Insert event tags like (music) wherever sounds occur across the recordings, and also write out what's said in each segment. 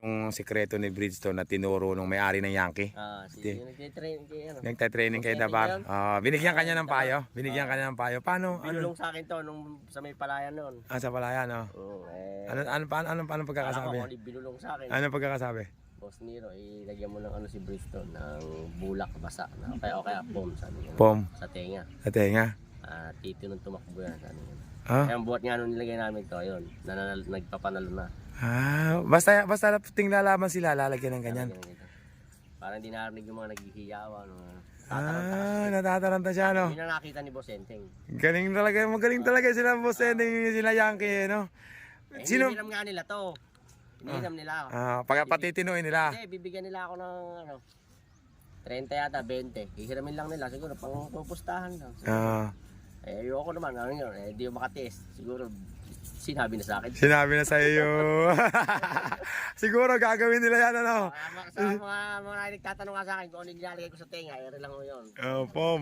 Yung sekreto ni Bridgestone na tinuro nung may-ari ng Yankee. Ah, si Di- nagtitrain kay ano. Nagtatraining kay Eddie Dabar. ngayon? Ah, binigyan kanya ng payo. Binigyan kanya ng payo. Paano? Ano? Binulong sa akin to nung sa may palayan noon. Ah, sa palayan, no? Oo, eh. Ano, ano, paano, ano, paano ko pagkakasabi? kung ano binulong sa akin. Ano pagkakasabi? Boss Nero, ilagyan mo ng ano si Bristol ng bulak basa. Na, kaya o kaya bomb sabi niya. Pom. Sa tenga. Sa tenga. Ah, tito nung tumakbo yan sabi niya. Ah? Kaya ang buhat nga nung nilagay namin to, yun. Nananal, nagpapanalo na. Ah, basta basta ting lalaman sila lalagyan ng ganyan. Para hindi narinig yung mga naghihiyawa. No? Ah, natataranta siya no. Yun ang nakita ni Boss Enteng. Galing talaga, magaling talaga sila boss ending sila Yankee, no. Eh, Sino? Hinihiram nga nila to. Hinihiram nila ako. Ah, pag patitinuin nila. Hindi, bibigyan nila ako ng ano, 30 yata, 20. Hihiramin lang nila, siguro pang pupustahan lang. Ah, Eh, ayoko naman, ano yun, eh, di ko makatest. Siguro, sinabi na sa akin. sinabi na sa iyo. (laughs) Siguro gagawin nila yan ano. Mga, sa mga, mga nagtatanong nga sa akin kung ano nilalagay ko sa tenga, ere lang ko yun. Oh, pom.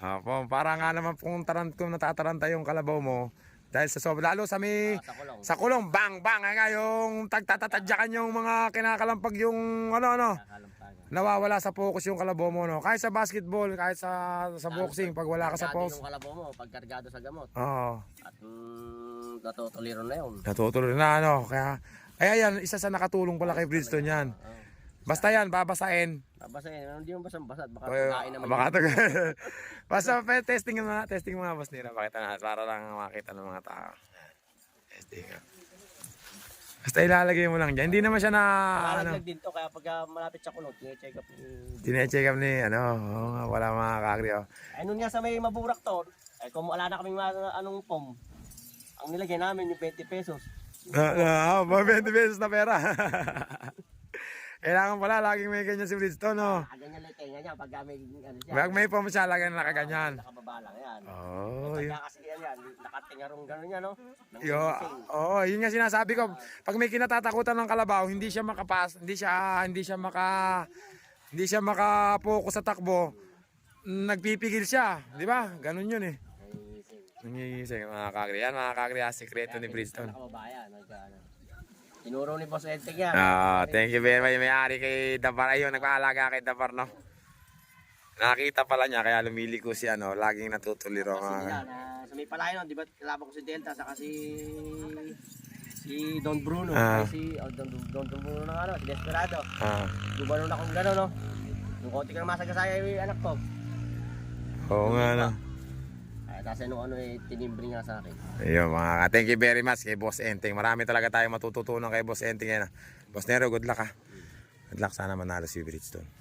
Ah, pom, para nga naman kung tarant kung natataranta yung kalabaw mo dahil sa sobra lalo sa may Ah, sa kulong. sa kulong bang bang nga yung tagtatatadyakan yung mga kinakalampag yung ano ano Kakalampagan. Nawawala sa focus yung kalabaw mo no? Kahit sa basketball kahit sa sa boxing pag wala ka sa focus. yung kalabaw mo, pag kargado sa gamot. oo. At mm, natutuliro na yun. natutuloy na ano? Kaya kaya yan isa sa nakatulong pala kay Bridgestone yan. Basta yan babasain Babasahin, ano, hindi mo basang-basad, baka Ay, kumain naman. baka to- (laughs) basta pa testing mo na testing mo nga boss nila pakita na para lang makita ng mga tao. Testing. Basta ilalagay mo lang dyan hindi naman siya na ano din to, kaya pag ah, malapit sa kulong, tine-check up ni... Tine-check up ni, ano, oo wala mga kakri, oh. Ay, nun nga sa may maburak to, eh kung wala na kaming anong pom, ang nilagay namin yung 20 pesos. Na, na, mga 20 pesos na pera. (laughs) Kailangan pala, laging may ganyan si Bridgestone, no? Ah, ganyan lang tenga niya, pag ah, may ano siya. Pag may pom siya, lagyan na nakaganyan. Nakababa lang yan. Oh, Pag yun. kasi yan, yan, nakatinga rong gano'n yan, no? Nang Yo, oh, yun nga sinasabi ko. Pag may kinatatakutan ng kalabaw, hindi siya makapas, hindi siya hindi siya maka hindi siya maka-focus sa takbo. Nagpipigil siya, di ba? Ganun yun eh. Nangigising mga kakri. Yan mga kakri, ah, sikreto ni Bridgestone. Nakababa yan, nag, ano. Tinuro ni Boss Edteg yan. Ah, thank you very much. May-ari kay Dabar. Ayun, nagpaalaga kay Dabar, no? Nakita pala niya, kaya lumiliko si ano, laging natutuliro. Kasi mga- nila, na, sa may palayan, di ba, kalaban ko si Delta, saka si si Don Bruno, Ah. si oh, Don, Don, Don Bruno ng ano, si Desperado. Ah, Gumano na kung gano'n, no? Yung konti ka na masagasaya yung anak ko. oo nga, no? Ay, tapos nung ano eh, tinimbre nga sa akin. Ayun, mga ka- thank you very much kay Boss Enteng. Marami talaga tayong matututunan kay Boss Enteng. Yan. ah. Boss Nero, good luck ha. Good luck, sana manalo si Bridgestone.